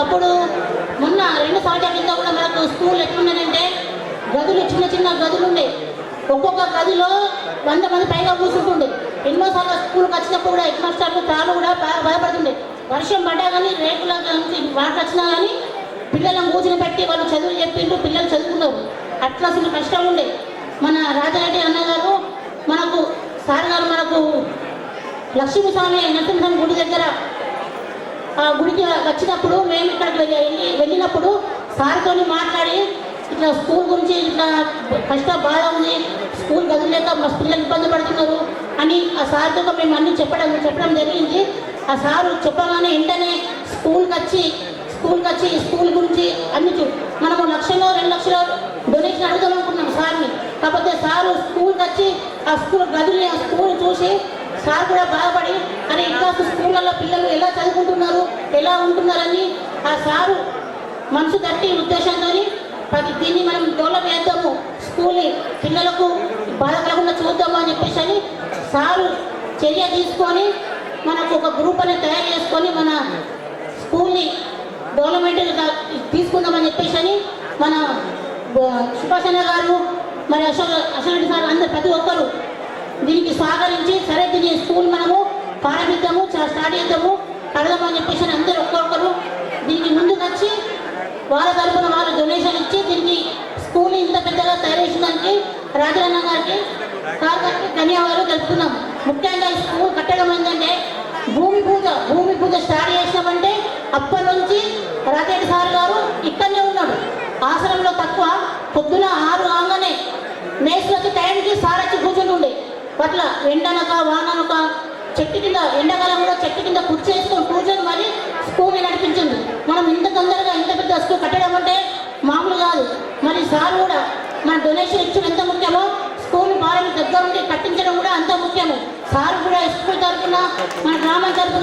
ఒకప్పుడు మొన్న రెండు సంవత్సరాల కింద కూడా మనకు స్కూల్ ఎట్లున్నదంటే గదులు చిన్న చిన్న గదులు ఉండే. ఒక్కొక్క గదిలో వంద మంది పైగా కూర్చుంటుండే. ఎన్నోసార్లు స్కూల్కి వచ్చినప్పుడు కూడా హెడ్ మాస్టర్లు తాను కూడా బాగా భయపడుతుండే. వర్షం పడ్డా కానీ రేకుల నుంచి వాటర్ వచ్చినా కానీ పిల్లలను కూర్చుని పెట్టి వాళ్ళు చదువు చెప్పిండ్రు పిల్లలు చదువుకున్నారు. అట్లా అసలు కష్టం ఉండే. మన రాజారెడ్డి అన్నగారు మనకు సార్ గారు మనకు లక్ష్మీస్వామి నరసింహస్వామి గుడి దగ్గర గుడికి వచ్చినప్పుడు మేము ఇక్కడ వెళ్ళి వెళ్ళి- వెళ్ళినప్పుడు సార్తో మాట్లాడి ఇట్లా స్కూల్ గురించి ఇట్లా కష్టం బాగా ఉంది స్కూల్ గదులేక మా పిల్లలు ఇబ్బంది పడుతున్నారు అని ఆ సార్తో మేము అన్ని చెప్పడం చెప్పడం జరిగింది. ఆ సారు చెప్పగానే వెంటనే స్కూల్కి వచ్చి స్కూల్కి వచ్చి స్కూల్ గురించి అన్ని చూ- మనము లక్షలో రెండు లక్షలు డొనేషన్ అడుగుదాం అనుకున్నాం సార్ని. కాకపోతే సారు స్కూల్కి వచ్చి ఆ స్కూల్ గదులు ఆ స్కూల్ చూసి సార్ కూడా బాధపడి సారు మనసు తట్టి ఉద్దేశంతో ప్రతి దీన్ని మనం డెవలప్ చేద్దాము స్కూల్ పిల్లలకు బాధ కలగకుండా చూద్దాము అని చెప్పేసి అని సారు చర్య తీసుకొని మనకు ఒక గ్రూప్ అనేది తయారు చేసుకొని మన స్కూల్ని డెవలప్మెంట్ తీసుకుందామని చెప్పేసి అని మన సుభాషణ గారు మరి అశోక్ అశోక్ సార్ అందరు ప్రతి ఒక్కరు దీనికి సహకరించి సరే దీని స్కూల్ మనము ప్రారంభిద్దాము స్టార్ట్ చేద్దాము కడదామని చెప్పేసి అని అందరూ ఒక్కొక్కరు దీనికి ముందుకు వచ్చి వాళ్ళ తరఫున వాళ్ళు డొనేషన్ ఇచ్చి దీనికి స్కూల్ ఇంత పెద్దగా తయారేసిందానికి చేసినందుకు రాజరన్న గారికి సార్ గారికి ధన్యవాదాలు తెలుపుతున్నాం. ముఖ్యంగా ఈ స్కూల్ కట్టడం ఏంటంటే భూమి పూజ భూమి పూజ స్టార్ట్ చేసినామంటే అప్పటి నుంచి రాజేటి సార్ గారు ఇక్కడనే ఉన్నాడు. ఆశ్రమంలో తక్కువ పొద్దున ఆరు కాగానే మేసులు టైంకి సార్ వచ్చి ఉండే పట్ల ఎండనక వాననక చెట్టు కింద ఎండాకాలం కూడా చెట్టు కింద కుర్చీ వేసుకొని కూర్చొని మరి స్కూల్ని నడిపించింది. మనం ఇంత తొందరగా ఇంత పెద్ద స్కూల్ కట్టడం అంటే మామూలు కాదు. మరి సార్ కూడా మన డొనేషన్ ఇచ్చిన ఎంత ముఖ్యమో స్కూల్ బాలని దగ్గర ఉండి కట్టించడం కూడా అంత ముఖ్యము. సార్ కూడా స్కూల్ తరఫున మన గ్రామం తరఫున